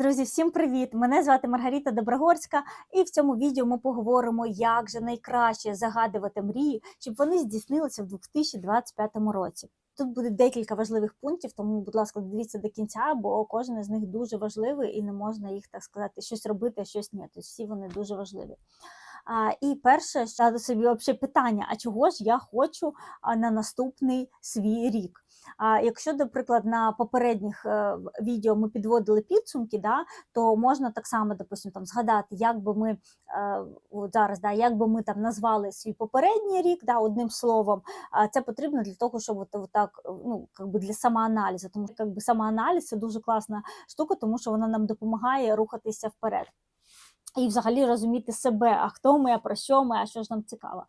Друзі, всім привіт! Мене звати Маргарита Доброгорська, і в цьому відео ми поговоримо, як же найкраще загадувати мрії, щоб вони здійснилися в 2025 році. Тут буде декілька важливих пунктів, тому, будь ласка, дивіться до кінця, бо кожен із них дуже важливий і не можна їх так сказати, щось робити, а щось ні. Тобто всі вони дуже важливі. А, І перше, ставити собі взагалі питання: а чого ж я хочу на наступний свій рік? А якщо, наприклад, на попередніх е, відео ми підводили підсумки, да, то можна так само, допустим, там згадати, як би ми е, от зараз, да, як би ми там назвали свій попередній рік, да, одним словом. А це потрібно для того, щоб от, от так, ну, би для самоаналізу. Тому що би, самоаналіз це дуже класна штука, тому що вона нам допомагає рухатися вперед. І взагалі розуміти себе, а хто ми, а про що ми, а що ж нам цікаво.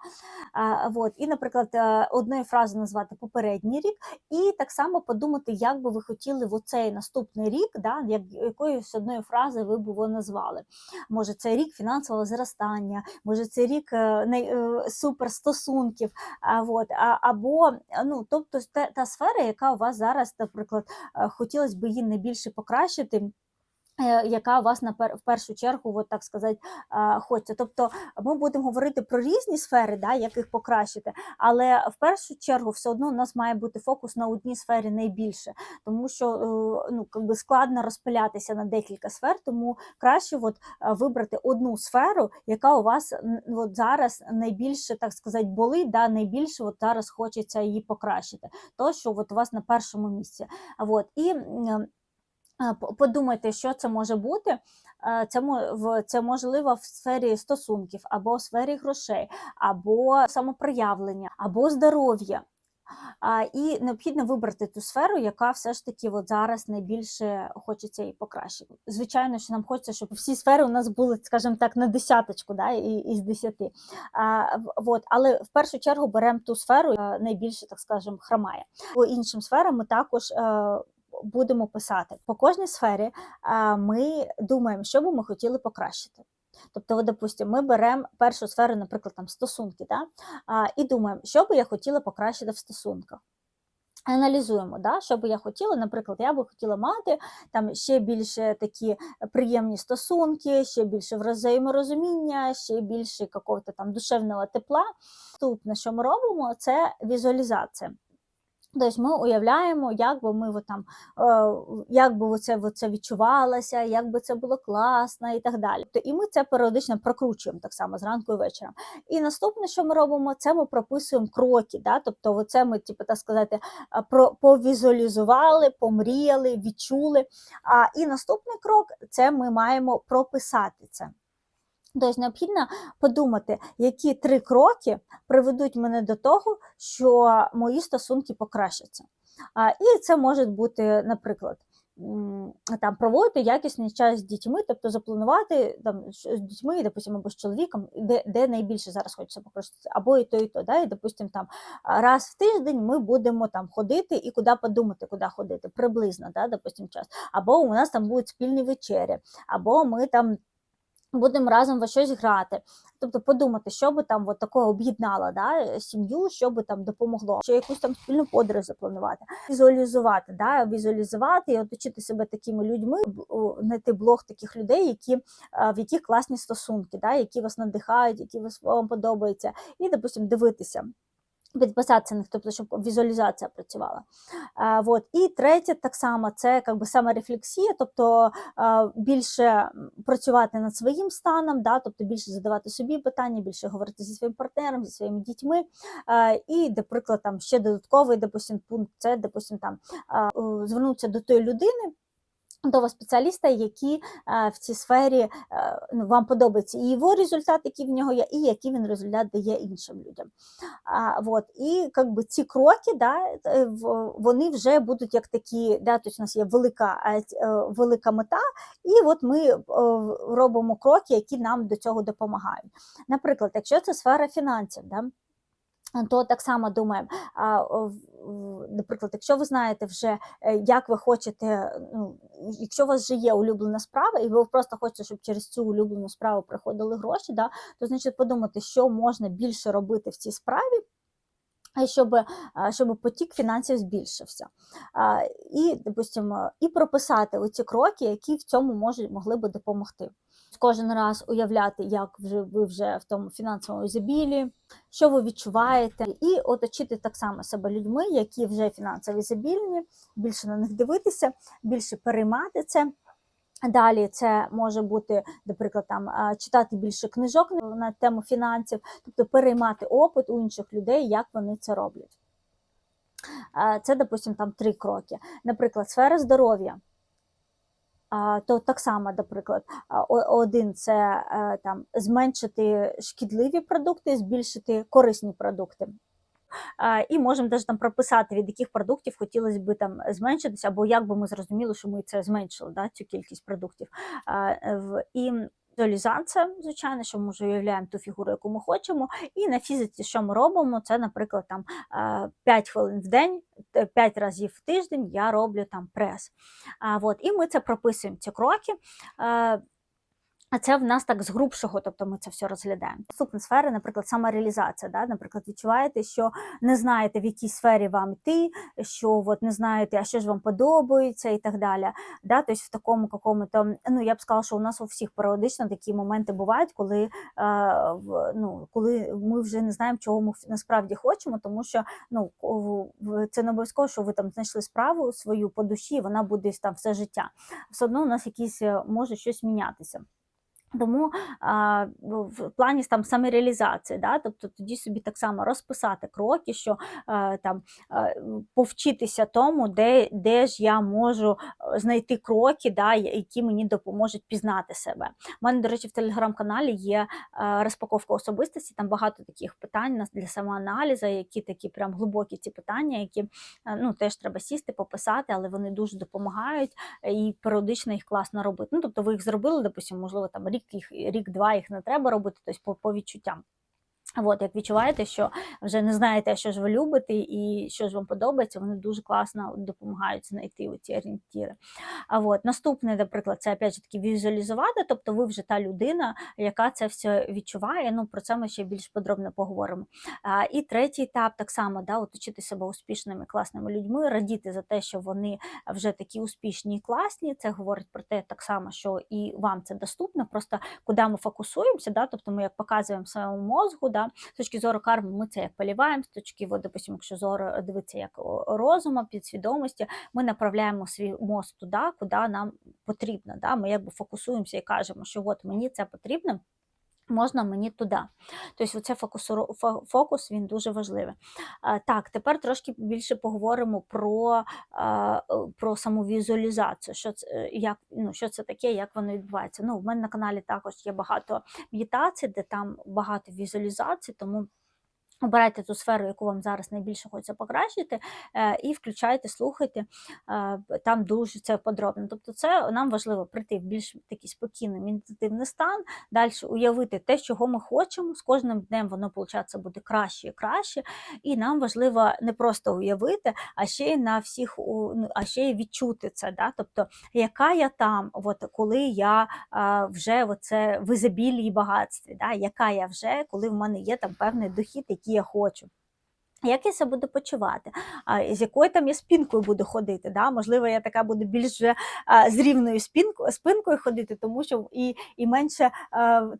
А, вот. І, наприклад, е, одною фразою назвати попередній рік, і так само подумати, як би ви хотіли в оцей наступний рік, да, як, якоюсь одною фразою ви б його назвали. Може, це рік фінансового зростання, може, це рік е, е, суперстосунків, а, вот, а, або ну, тобто та, та сфера, яка у вас зараз, наприклад, хотілося б її найбільше покращити. Е, Яка у вас на пер, в першу чергу, от так сказати, хочеться. Тобто ми будемо говорити про різні сфери, да, їх покращити, але в першу чергу все одно у нас має бути фокус на одній сфері найбільше, тому що е, ну, как би складно розпилятися на декілька сфер, тому краще от, е, вибрати одну сферу, яка у вас от зараз найбільше, так сказати, болить, да, найбільше от зараз хочеться її покращити. То, що от у вас на першому місці. От. І Подумайте, що це може бути. Е, Це, це можливо в сфері стосунків, або в сфері грошей, або самопроявлення, або здоров'я. І необхідно вибрати ту сферу, яка все ж таки от зараз найбільше хочеться її покращити. Звичайно, що нам хочеться, щоб всі сфери у нас були, скажімо так, на десяточку да, із десяти. А, от. Але в першу чергу беремо ту сферу, яка найбільше, так скажемо, хромає. По іншим сферам ми також. Будемо писати по кожній сфері. Ми думаємо, що би ми хотіли покращити. Тобто, допустимо, ми беремо першу сферу, наприклад, там стосунки, да? і думаємо, що би я хотіла покращити в стосунках. Аналізуємо, да, що би я хотіла. Наприклад, я би хотіла мати там ще більше такі приємні стосунки, ще більше взаєморозуміння, ще більше какого-то там душевного тепла. Наступне, що ми робимо, це візуалізація. Тобто ми уявляємо, як би ми там, е, як би це, це відчувалося, як би це було класно і так далі. То І ми це періодично прокручуємо так само зранку і вечором. І наступне, що ми робимо, це ми прописуємо кроки. Да? Тобто, це ми, типу, так сказати, про, повізуалізували, помріяли, відчули. А, і наступний крок це ми маємо прописати це. Тобто необхідно подумати, які три кроки приведуть мене до того, що мої стосунки покращаться. І це може бути, наприклад, там проводити якісний час з дітьми, тобто запланувати там з дітьми, допустимо, або з чоловіком, де, де найбільше зараз хочеться покращитися, або і то, і то. Да? І, допустимо, там раз в тиждень ми будемо там ходити і куди подумати, куди ходити, приблизно, да, допустимо, час. Або у нас там будуть спільні вечері, або ми там будемо разом во щось грати. Тобто подумати, що би там от такого об'єднало да, сім'ю, що би там допомогло, що якусь там спільну подорож запланувати, візуалізувати, да, візуалізувати і оточити себе такими людьми, знайти блог таких людей, які, в яких класні стосунки, да, які вас надихають, які вас вам подобаються, і, допустимо, дивитися. Підписатися тобто, щоб візуалізація працювала. А, вот. І третє, так само, це як би саморефлексія, тобто а, більше працювати над своїм станом, да, тобто більше задавати собі питання, більше говорити зі своїм партнером, зі своїми дітьми. А, і, наприклад, там ще додатковий допустим, пункт це, допустим, там, а, звернутися до тої людини. До спеціаліста, які е, в цій сфері е, ну, вам подобається і його результат, який в нього є, і який він результат дає іншим людям. А, вот. І как би, ці кроки, да, е, вони вже будуть як такі, да, тобто у нас є велика, велика мета, і от ми робимо кроки, які нам до цього допомагають. Наприклад, якщо це сфера фінансів, да, то так само думаємо. Наприклад, якщо ви знаєте вже, е, як ви хочете, ну, якщо у вас вже є улюблена справа, і ви просто хочете, щоб через цю улюблену справу приходили гроші, да, то значить подумати, що можна більше робити в цій справі, щоб, е, щоб потік фінансів збільшився. І, допустимо, і прописати оці кроки, які в цьому можуть, могли би допомогти. Кожен раз уявляти, як вже ви вже в тому фінансовому ізобілі, що ви відчуваєте, і оточити так само себе людьми, які вже фінансово ізобільні, більше на них дивитися, більше переймати це. Далі це може бути, наприклад, там читати більше книжок на тему фінансів, тобто переймати опит у інших людей, як вони це роблять. Це, допустимо, там три кроки. Наприклад, сфера здоров'я. То так само, наприклад, один це е, там зменшити шкідливі продукти, збільшити корисні продукти. І можемо навіть там прописати, від яких продуктів хотілося б там зменшитися, або як би ми зрозуміли, що ми це зменшили, да, цю кількість продуктів. І візуалізація, звичайно, що ми вже уявляємо ту фігуру, яку ми хочемо. І на фізиці, що ми робимо, це, наприклад, там 5 хвилин в день, 5 разів в тиждень я роблю там прес. А, от, і ми це прописуємо, ці кроки. А це в нас так з грубшого, тобто ми це все розглядаємо. Наступна сфера, наприклад, самореалізація. Да? Наприклад, відчуваєте, що не знаєте, в якій сфері вам йти, що от не знаєте, а що ж вам подобається і так далі. Да? Тобто в такому какому-то, ну я б сказала, що у нас у всіх періодично такі моменти бувають, коли, е, ну, коли ми вже не знаємо, чого ми насправді хочемо, тому що ну, це не обов'язково, що ви там знайшли справу свою по душі, вона буде там все життя. Все одно у нас якісь е, може щось мінятися. Тому а, в плані там самореалізації, да, тобто тоді собі так само розписати кроки, що е, там е, повчитися тому, де, де ж я можу е, знайти кроки, да, які мені допоможуть пізнати себе. У мене, до речі, в телеграм-каналі є е, розпаковка особистості, там багато таких питань для самоаналізу, які такі прям глибокі ці питання, які е, ну, теж треба сісти, пописати, але вони дуже допомагають і періодично їх класно робити. Ну, тобто ви їх зробили, допустимо, можливо, там рік їх, рік-два їх не треба робити, тобто по, по відчуттям. От, як відчуваєте, що вже не знаєте, що ж ви любите і що ж вам подобається, вони дуже класно допомагають знайти ці орієнтіри. А от наступне, наприклад, це опять же таки візуалізувати, тобто ви вже та людина, яка це все відчуває. Ну про це ми ще більш подробно поговоримо. А, і третій етап так само да, оточити себе успішними класними людьми, радіти за те, що вони вже такі успішні і класні. Це говорить про те, так само, що і вам це доступно. Просто куди ми фокусуємося, да, тобто ми як показуємо своєму мозку, да, з точки зору карми, ми це як поліваємо, з точки, от, допустимо, якщо зору дивиться як розуму, підсвідомості, ми направляємо свій мозк туди, куди нам потрібно. Да? Ми якби фокусуємося і кажемо, що от мені це потрібно. Можна мені туди. Тобто, оце фокус, фокус він дуже важливий. Так, тепер трошки більше поговоримо про, е, про саму візуалізацію, що це, е, як, ну, що це таке, як воно відбувається. Ну, в мене на каналі також є багато медитацій, де там багато візуалізацій, тому Обирайте ту сферу, яку вам зараз найбільше хочеться покращити, е, і включайте, слухайте. е, Там дуже це подробно. Тобто, це нам важливо прийти в більш такий спокійний медитативний стан, далі уявити те, чого ми хочемо. З кожним днем воно, виходить, буде краще і краще. І нам важливо не просто уявити, а ще й на всіх, ну, а ще й відчути це. Да? Тобто, яка я там, от, коли я а, вже оце в ізобілії багатстві, да? яка я вже, коли в мене є там певний дохід, який я хочу. Як я себе буду почувати? З якою там я спінкою буду ходити? Да? Можливо, я така буду більш з рівною спінкою, спинкою ходити, тому що і, і менше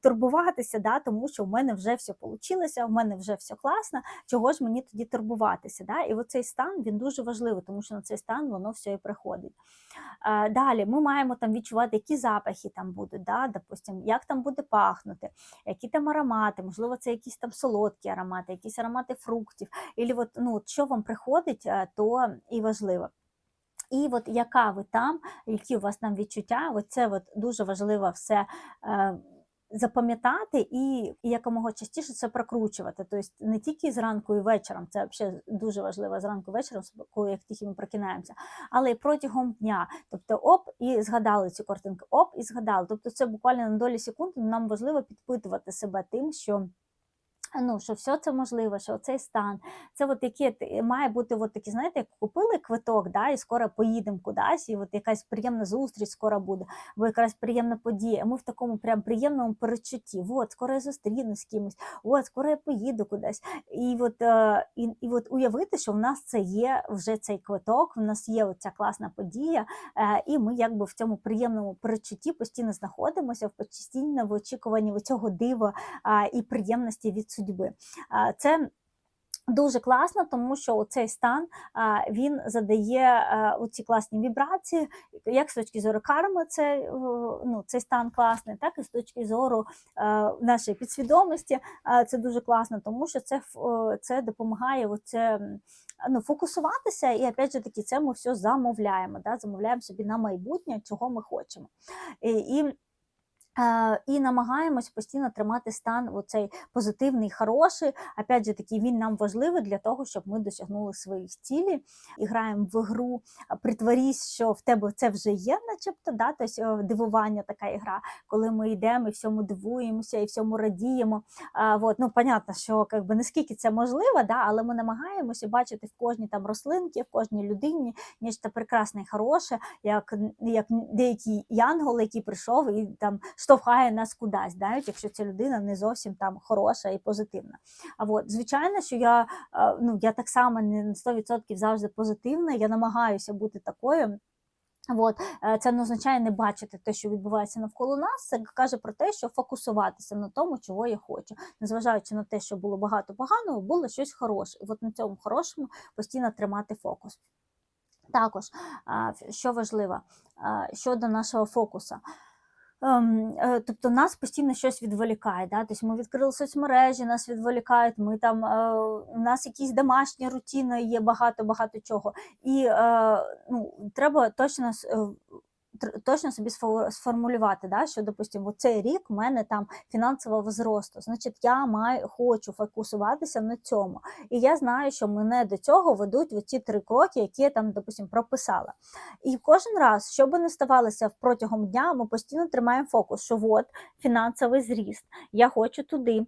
турбуватися, да? тому що в мене вже все вийшло, в мене вже все класно. Чого ж мені тоді турбуватися? Да? І оцей стан він дуже важливий, тому що на цей стан воно все і приходить. Далі ми маємо там відчувати, які запахи там будуть, да? допустим, як там буде пахнути, які там аромати, можливо, це якісь там солодкі аромати, якісь аромати фруктів, і от, ну, що вам приходить, е, то і важливо. І от яка ви там, які у вас там відчуття, от це от дуже важливо все. Е, Запам'ятати і, і якомога частіше це прокручувати. Тобто не тільки зранку і вечором, це взагалі дуже важливо зранку і вечором, коли як тільки ми прокинаємося, але й протягом дня. Тобто, оп, і згадали цю картинку, оп, і згадали. Тобто, це буквально на долі секунди нам важливо підпитувати себе тим, що Ну, що все це можливо, що цей стан, це от яке має бути от такі, знаєте, як купили квиток, да, і скоро поїдемо кудись, і от якась приємна зустріч скоро буде, або якась приємна подія. Ми в такому прям приємному передчутті. От, скоро я зустрінусь з кимось, от, скоро я поїду кудись. І от, е, і, і от уявити, що в нас це є вже цей квиток, в нас є ця класна подія, е, і ми якби в цьому приємному передчутті постійно знаходимося, в постійно в очікуванні цього дива і приємності від судьби. Це Дуже класно, тому що цей стан він задає а, оці класні вібрації, як з точки зору карми, це ну, цей стан класний, так і з точки зору нашої підсвідомості. Це дуже класно, тому що це, це допомагає оце, ну, фокусуватися, і опять же таки, це ми все замовляємо. Да? Замовляємо собі на майбутнє, чого ми хочемо. І, і І намагаємось постійно тримати стан оцей позитивний, хороший. Опять же таки, він нам важливий для того, щоб ми досягнули своїх цілей. І граємо в гру, притворісь, що в тебе це вже є, начебто, да? тобто е, дивування така ігра, коли ми йдемо і всьому дивуємося, і всьому радіємо. А, вот, ну, понятно, що как би, наскільки це можливо, да? але ми намагаємося бачити в кожній там рослинці, в кожній людині нечто прекрасне і хороше, як, як деякий янгол, який прийшов і там штовхає нас кудись, навіть якщо ця людина не зовсім там хороша і позитивна. А от, звичайно, що я, е, ну, я так само не на 100% завжди позитивна, я намагаюся бути такою. От, е, це не означає не бачити те, що відбувається навколо нас. Це каже про те, що фокусуватися на тому, чого я хочу, незважаючи на те, що було багато поганого, було щось хороше. І от на цьому хорошому постійно тримати фокус. Також, що важливо щодо нашого фокусу. Ем, е, Тобто нас постійно щось відволікає. Да? Тобто ми відкрили соцмережі, нас відволікають, ми там, е, у нас якісь домашні рутини є багато-багато чого. І е, ну, треба точно точно собі сфо- сформулювати, да, що, допустимо, цей рік в мене там фінансового зросту. Значить, я маю хочу фокусуватися на цьому. І я знаю, що мене до цього ведуть оці три кроки, які я там, допустимо, прописала. І кожен раз, що би не ставалося протягом дня, ми постійно тримаємо фокус, що от фінансовий зріст, я хочу туди.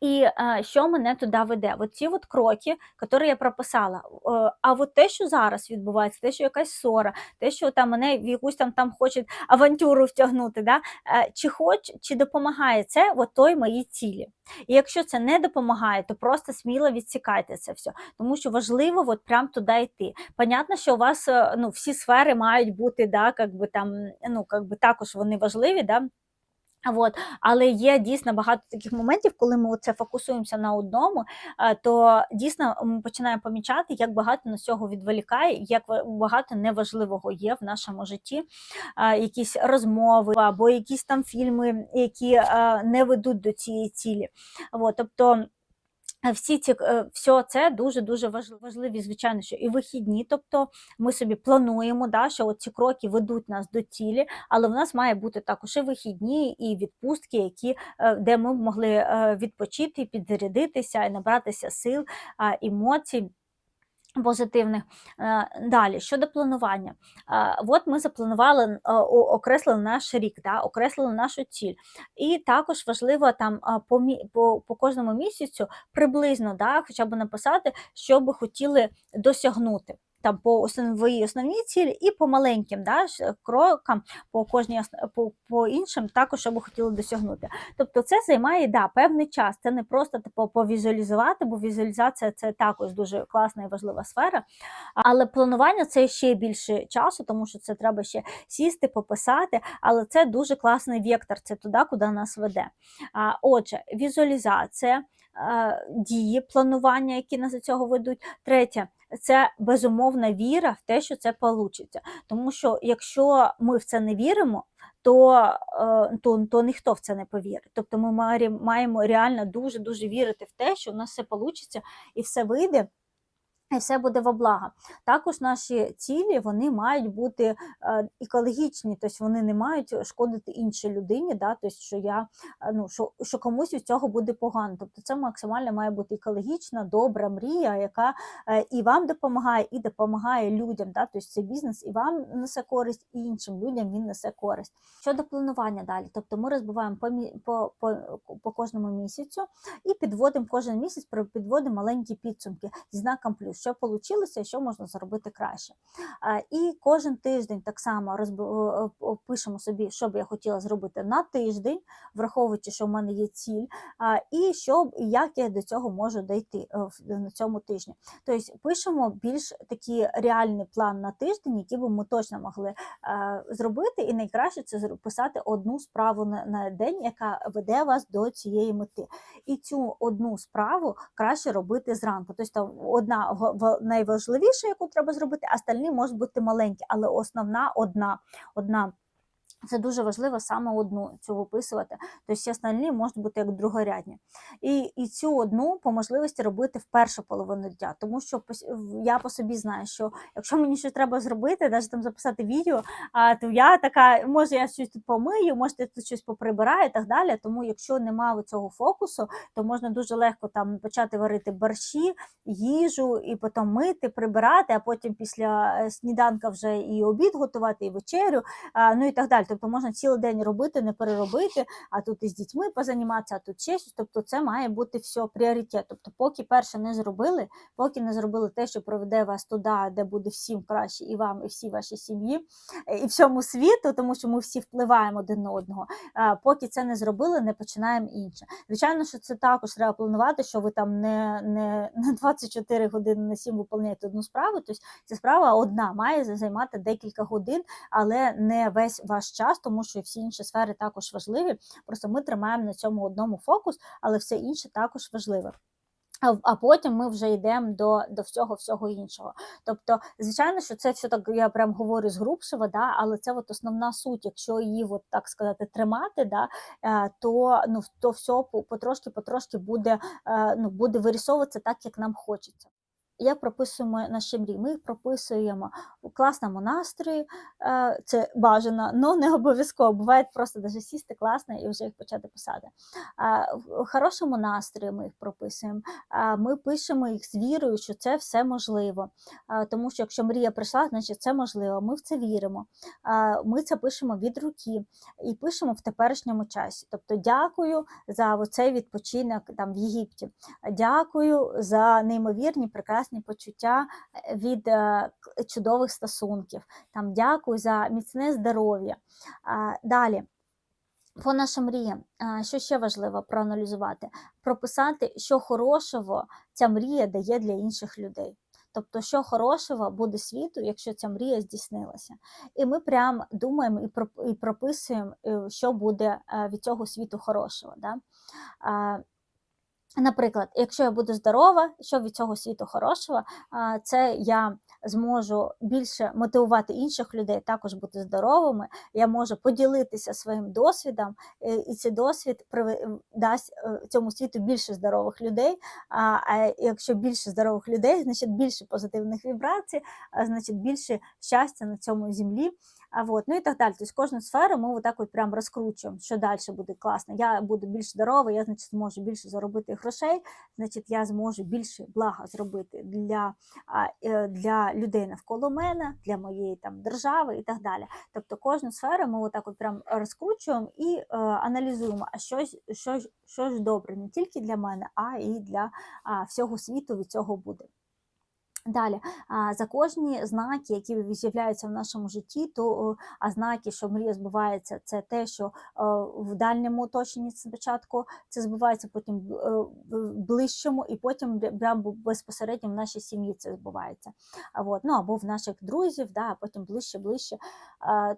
І е, що мене туди веде? От ці от кроки, які я прописала. Е, а от те, що зараз відбувається, те, що якась ссора, те, що там мене в якусь там там хочуть авантюру втягнути, да? е, чи хоч, чи допомагає це от той моїй цілі. І якщо це не допомагає, то просто сміло відсікайте це все. Тому що важливо от прям туди йти. Понятно, що у вас е, ну, всі сфери мають бути, да, как би там, ну, как би також вони важливі. Да? Вот. Але є дійсно багато таких моментів, коли ми це фокусуємося на одному, е, то дійсно ми починаємо помічати, як багато нас цього відволікає, як багато неважливого є в нашому житті, Е, якісь розмови або якісь там фільми, які е, не ведуть до цієї цілі. От. Тобто всі ці е, все це дуже дуже важливі, звичайно, що і вихідні. Тобто ми собі плануємо, да, що ці кроки ведуть нас до цілі, але в нас має бути також і вихідні, і відпустки, які е, де ми могли е, відпочити, підзарядитися і набратися сил, емоцій. Позитивних Е, далі щодо планування, Е, от ми запланували е, окреслили наш рік, да, окреслили нашу ціль. І також важливо там по, по, по кожному місяцю приблизно да, хоча б написати, що би хотіли досягнути. Там по основній основній цілі і по маленьким да, крокам, по кожній по, по іншим, також що би хотіли досягнути. Тобто це займає да, певний час. Це не просто типу, повізуалізувати, бо візуалізація це також дуже класна і важлива сфера. Але планування це ще більше часу, тому що це треба ще сісти, пописати. Але це дуже класний вектор, це туди, куди нас веде. А, Отже, візуалізація, дії, планування, які нас до цього ведуть. Третє це безумовна віра в те, що це вийде. Тому що якщо ми в це не віримо, то, е, то, то ніхто в це не повірить. Тобто ми маємо- реально дуже дуже вірити в те, що в нас все вийде і все вийде. І все буде во благо. Також наші цілі вони мають бути е, екологічні, тобто вони не мають шкодити іншій людині, да? тобто, що я е, ну що, що комусь від цього буде погано. Тобто це максимально має бути екологічна, добра мрія, яка е, і вам допомагає, і допомагає людям. Да? Тобто це бізнес і вам несе користь, і іншим людям він несе користь. Щодо планування далі, тобто ми розбиваємо по, по, по, по кожному місяцю і підводимо кожен місяць, підводимо маленькі підсумки зі знаком плюс, що вийшло і що можна зробити краще. І кожен тиждень так само пишемо собі, що б я хотіла зробити на тиждень, враховуючи, що в мене є ціль, і що як я до цього можу дійти е, на цьому тижні. Тобто пишемо більш такий реальний план на тиждень, який би ми точно могли е, зробити, і найкраще це писати одну справу на, день, яка веде вас до цієї мети. І цю одну справу краще робити зранку. Тобто одна найважливіша, яку треба зробити, а остальні можуть бути маленькі, але основна одна. одна. Це дуже важливо саме одну цю виписувати. Тобто всі остальні можуть бути як другорядні. І, і цю одну по можливості робити в першу половину дня. Тому що я по собі знаю, що якщо мені щось треба зробити, навіть там записати відео, а, то я така, може, я щось тут помию, може, я тут щось поприбираю і так далі. Тому якщо немає цього фокусу, то можна дуже легко там почати варити борщі, їжу, і потім мити, прибирати, а потім після е, сніданка вже і обід готувати, і вечерю, ну і так далі. Тобто можна цілий день робити, не переробити, а тут із дітьми позаніматися, а тут ще щось. Тобто це має бути все пріоритет. Тобто, поки перше не зробили, поки не зробили те, що проведе вас туди, де буде всім краще, і вам, і всій вашій сім'ї, і всьому світу, тому що ми всі впливаємо один на одного. Поки це не зробили, не починаємо інше. Звичайно, що це також треба планувати, що ви там не, не, не 24 години на 7 виконуєте одну справу. Тобто ця справа одна має займати декілька годин, але не весь ваш тому що і всі інші сфери також важливі. Просто ми тримаємо на цьому одному фокус, але все інше також важливе. А, потім ми вже йдемо до, до всього всього іншого. Тобто, звичайно, що це все так я прям говорю згрубшого, да, але це от основна суть. Якщо її, от, так сказати, тримати, да, е, то ну то все потрошки, потрошки буде, е, ну, буде вирісовуватися так, як нам хочеться. Як прописуємо наші мрії? Ми їх прописуємо у класному настрої, е, це бажано, але не обов'язково. Буває просто даже сісти класно і вже їх почати писати. В хорошому настрої ми їх прописуємо. Ми пишемо їх з вірою, що це все можливо. Тому що якщо мрія прийшла, значить це можливо. Ми в це віримо. Ми це пишемо від руки і пишемо в теперішньому часі. Тобто, дякую за цей відпочинок там в Єгипті. Дякую за неймовірні прекрасні почуття е, від е, чудових стосунків. Там дякую за міцне здоров'я. Далі. По нашим мріям, що ще важливо проаналізувати? Прописати, що хорошого ця мрія дає для інших людей. Тобто, що хорошого буде світу, якщо ця мрія здійснилася. І ми прям думаємо і прописуємо, е, що буде від цього світу хорошого. Да? Наприклад, якщо я буду здорова, що від цього світу хорошого, це я зможу більше мотивувати інших людей також бути здоровими. Я можу поділитися своїм досвідом, е, і цей досвід дасть е, цьому світу більше здорових людей. А якщо більше здорових людей, значить більше позитивних вібрацій, значить більше щастя на цьому землі. А вот, ну і так далі. Тобто кожну сферу ми отак от прям розкручуємо, що далі буде класно. Я буду більш здорова, я значить зможу більше заробити грошей, значить я зможу більше блага зробити для, для людей навколо мене, для моєї там держави і так далі. Тобто кожну сферу ми отак от прям розкручуємо і е, аналізуємо, а що, що, ж- що ж добре не тільки для мене, а і для а, всього світу від цього буде. Далі, за кожні знаки, які з'являються в нашому житті, то а знаки, що мрія збувається, це те, що в дальньому оточенні спочатку це збувається, потім е, в ближчому, і потім б- прям бу- безпосередньо в нашій сім'ї це збувається. От, ну або в наших друзів, да, а потім ближче, ближче.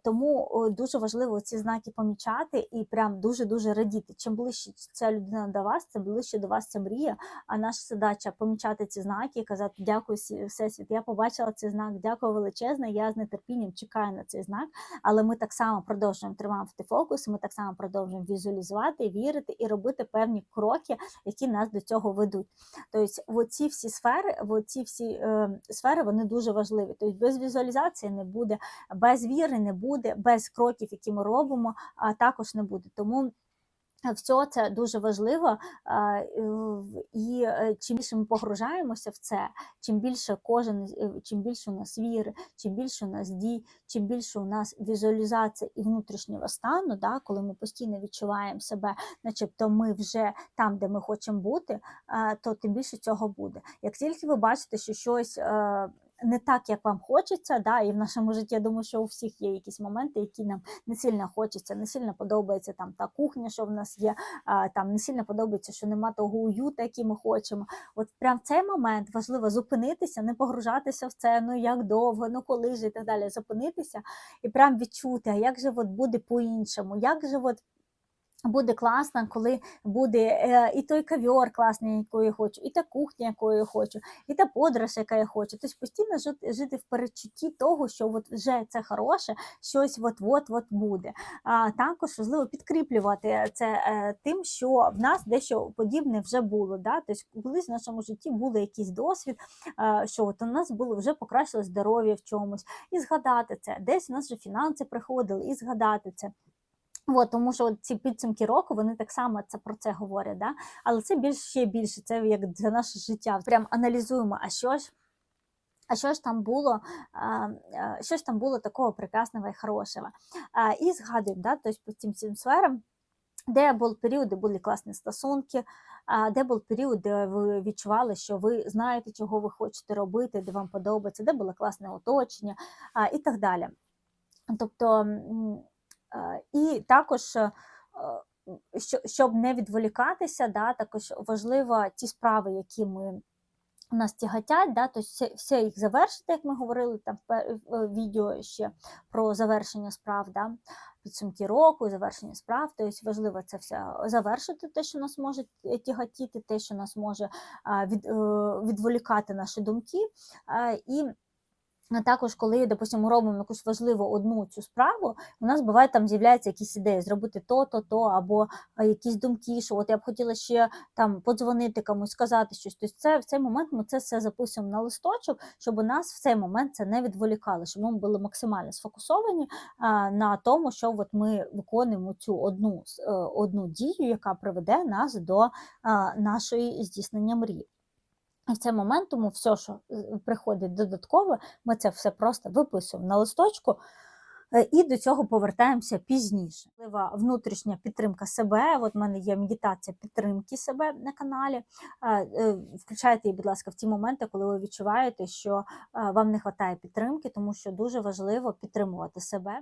Тому дуже важливо ці знаки помічати і прям дуже дуже радіти. Чим ближче ця людина до вас, тим ближче до вас ця мрія. А наша задача помічати ці знаки і казати дякую, всесвіт, я побачила цей знак. Дякую величезне. Я з нетерпінням чекаю на цей знак. Але ми так само продовжуємо тримати фокус. Ми так само продовжуємо візуалізувати, вірити і робити певні кроки, які нас до цього ведуть. Тобто, оці всі сфери, оці всі е, сфери вони дуже важливі. Тобто, без візуалізації не буде, без віри не буде, без кроків, які ми робимо, а також не буде. Тому. Все це дуже важливо, і е, чим більше ми погружаємося в це, чим більше кожен, е, чим більше у нас віри, чим більше у нас дій, чим більше у нас візуалізація і внутрішнього стану, да, коли ми постійно відчуваємо себе, начебто ми вже там, де ми хочемо бути, то тим більше цього буде. Як тільки ви бачите, що щось е, не так, як вам хочеться, да, і в нашому житті, я думаю, що у всіх є якісь моменти, які нам не сильно хочеться, не сильно подобається там та кухня, що в нас є, а, там не сильно подобається, що нема того уюту, який ми хочемо. От прям в цей момент важливо зупинитися, не погружатися в це, ну як довго, ну коли ж і так далі. Зупинитися і прям відчути, а як же от буде по-іншому, як же от Буде класно, коли буде е, і той кав'яр класний, який я хочу, і та кухня, яку я хочу, і та подорож, яка я хочу. Тобто постійно жити, в передчутті того, що от вже це хороше, щось от-от-от буде. А також важливо підкріплювати це е, тим, що в нас дещо подібне вже було. Да? Тобто колись в нашому житті був якийсь досвід, е, що от у нас було вже покращилось здоров'я в чомусь, і згадати це. Десь у нас вже фінанси приходили, і згадати це. От, тому що ці підсумки року вони так само це про це говорять, да? але це більш ще більше, це як для наше життя. Прям аналізуємо, а що ж. А що ж там було, що ж там було такого прекрасного і хорошого? І згадуємо, да, тобто по цим всім сферам, де був період, де були класні стосунки, де був період, де ви відчували, що ви знаєте, чого ви хочете робити, де вам подобається, де було класне оточення і так далі. Тобто, І також, е, щоб не відволікатися, да, також важливо ті справи, які ми. У нас тяготять, да, тобто все, їх завершити, як ми говорили там в е, відео ще про завершення справ, да, підсумки року, завершення справ. Тобто важливо це все завершити, те, що нас може е, тяготіти, те, що нас може від, е, відволікати наші думки. І а також, коли, допустимо, робимо якусь важливу одну цю справу, у нас буває там з'являються якісь ідеї, зробити то, то, то, або якісь думки, що от я б хотіла ще там подзвонити комусь, сказати щось. Тобто це в цей момент ми це все записуємо на листочок, щоб у нас в цей момент це не відволікало, щоб ми були максимально сфокусовані на тому, що от ми виконуємо цю одну, е, одну дію, яка приведе нас до а, нашої здійснення мрії. В цей момент тому все, що е, приходить додатково, ми це все просто виписуємо на листочку е, і до цього повертаємося пізніше. Важлива внутрішня підтримка себе. От в мене є медитація підтримки себе на каналі. Е, Включайте її, будь ласка, в ті моменти, коли ви відчуваєте, що вам не вистачає підтримки, тому що дуже важливо підтримувати себе.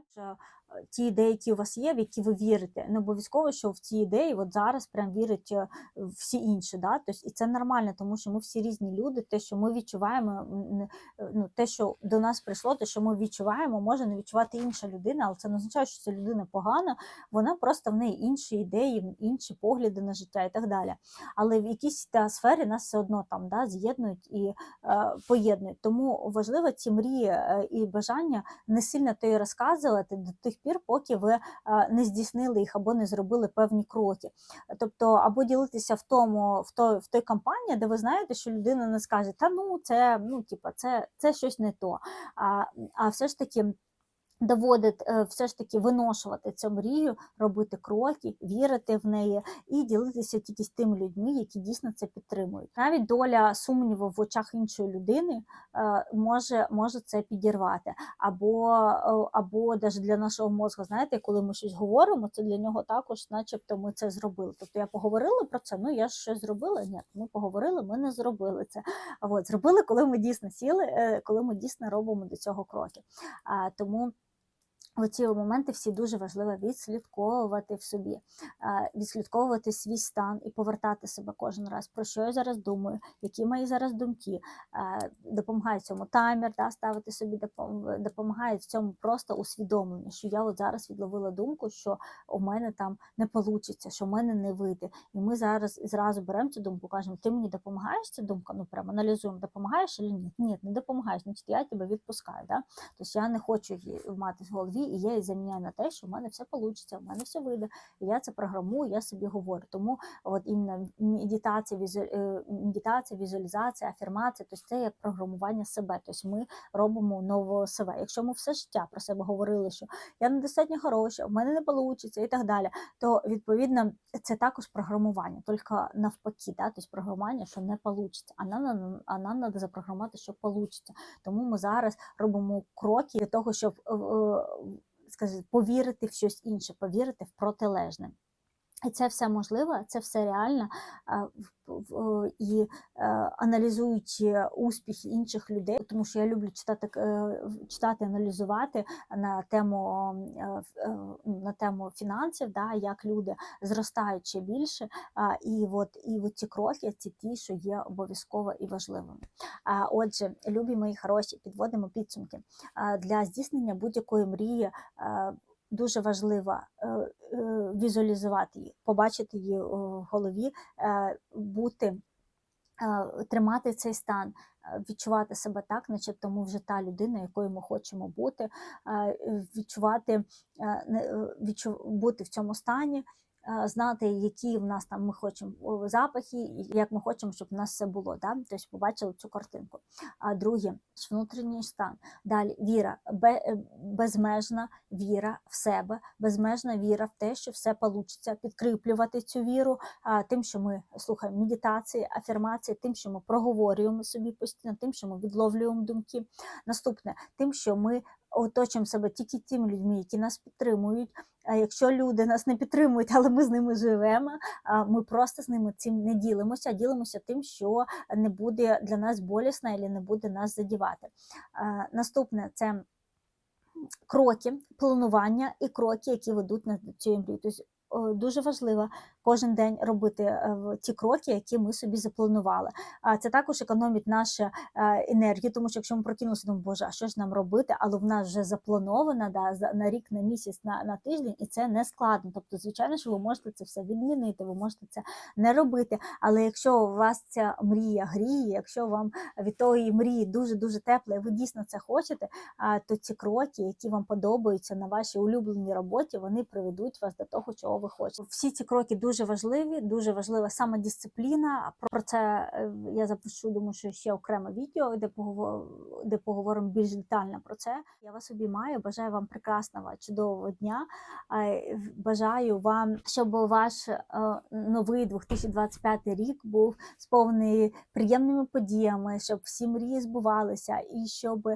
Ті ідеї, які у вас є, в які ви вірите, не обов'язково, що в ці ідеї от зараз прям вірять е, всі інші. Да? Тобто, і це нормально, тому що ми всі різні люди. Те, що ми відчуваємо, е, ну, те, що до нас прийшло, те, що ми відчуваємо, може не відчувати інша людина, але це не означає, що ця людина погана, вона просто в неї інші ідеї, інші погляди на життя і так далі. Але в якійсь та сфері нас все одно там да, з'єднують і е, поєднують. Тому важливо ці мрії е, і бажання не сильно то розказувати до тих пір, поки ви е, не здійснили їх або не зробили певні кроки. Тобто, або ділитися в тому, в той, в той кампанії, де ви знаєте, що людина не скаже, та ну це ну, типа, це, це щось не то. А, а все ж таки. Доводить е, все ж таки виношувати цю мрію, робити кроки, вірити в неї і ділитися тільки з тими людьми, які дійсно це підтримують. Навіть доля сумніву в очах іншої людини е, може, може це підірвати. Або, е, або навіть для нашого мозку, знаєте, коли ми щось говоримо, це для нього також, начебто, ми це зробили. Тобто я поговорила про це, ну я ж щось зробила. Ні, ми поговорили, ми не зробили це. От, зробили, коли ми дійсно сіли, коли ми дійсно робимо до цього кроки. Тому. Оці моменти всі дуже важливо відслідковувати в собі, відслідковувати свій стан і повертати себе кожен раз, про що я зараз думаю, які мої зараз думки. Допомагає цьому таймер, да, ставити собі допомагає в цьому просто усвідомлення, що я от зараз відловила думку, що у мене там не вийде, що в мене не вийде. І ми зараз зразу беремо цю думку, кажемо, ти мені допомагаєш ця думка? Ну прямо аналізуємо, допомагаєш чи ні? Ні, не допомагаєш, значить я тебе відпускаю. Да? Тобто я не хочу її мати в голові, і я її на те, що в мене все вийде, в мене все вийде. Я це програмую, я собі говорю. Тому от іменно медитація, візу... е, медитація, візуалізація, афірмація, тобто це як програмування себе. Тобто ми робимо нового себе. Якщо ми все життя про себе говорили, що я недостатньо хороша, в мене не вийде і так далі, то відповідно це також програмування, тільки навпаки, да? тобто програмування, що не вийде. А нам, а нам треба запрограмувати, що вийде. Тому ми зараз робимо кроки для того, щоб скажімо, повірити в щось інше, повірити в протилежне. І це все можливо, це все реально. І е, аналізуючи успіхи інших людей, тому що я люблю читати, е, читати, аналізувати на тему, е, на тему фінансів, да, як люди зростають ще більше. І от, і от ці кроки це ті, що є обов'язково і важливими. Отже, любі мої хороші, підводимо підсумки. Для здійснення будь-якої мрії дуже важливо е, е, візуалізувати її, побачити її в голові, е, бути, е, тримати цей стан, е, відчувати себе так, начебто ми вже та людина, якою ми хочемо бути, е, відчувати, е, е, бути в цьому стані. Е, Знати, які в нас там ми хочемо запахи, як ми хочемо, щоб в нас все було. Да? Тобто побачили цю картинку. А друге внутрішній стан. Далі віра, е, безмежна віра в себе, безмежна віра в те, що все вийде, підкріплювати цю віру а, тим, що ми слухаємо медитації, афірмації, тим, що ми проговорюємо собі постійно, тим, що ми відловлюємо думки. Наступне, тим, що ми оточуємо себе тільки тими людьми, які нас підтримують. А якщо люди нас не підтримують, але ми з ними живемо, ми просто з ними цим не ділимося, а ділимося тим, що не буде для нас болісно або не буде нас задівати. Наступне це кроки, планування і кроки, які ведуть нас до цієї мрії. Дуже важливо кожен день робити е, ті кроки, які ми собі запланували. А це також економить нашу е, енергію, тому що якщо ми прокинулися, думаємо, боже, а що ж нам робити? Але в нас вже заплановано да, на рік, на місяць, на, на тиждень, і це не складно. Тобто, звичайно, що ви можете це все відмінити, ви можете це не робити. Але якщо у вас ця мрія гріє, якщо вам від тої мрії дуже дуже тепло, і ви дійсно це хочете, то ці кроки, які вам подобаються на вашій улюбленій роботі, вони приведуть вас до того, чого ви хочете. Всі ці кроки дуже важливі, дуже важлива самодисципліна. Про це е, я запишу, думаю, що ще окреме відео, де поговор- де поговоримо більш детально про це. Я вас обіймаю, бажаю вам прекрасного, чудового дня. Е, Бажаю вам, щоб ваш е, новий 2025 рік був сповнений приємними подіями, щоб всі мрії збувалися, і щоб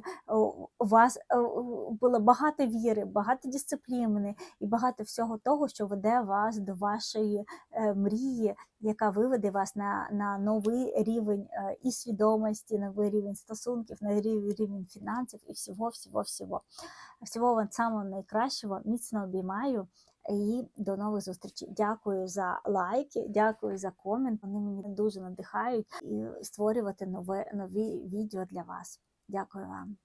у вас було багато віри, багато дисципліни і багато всього того, що веде вас до вашої е, мрії, яка виведе вас на, на новий рівень е, і свідомості, новий рівень стосунків, новий рівень фінансів і всього, всього, всього. Всього вам самого найкращого, міцно обіймаю. І до нових зустрічей. Дякую за лайки, дякую за комент. Вони мені дуже надихають і створювати нове нові відео для вас. Дякую вам.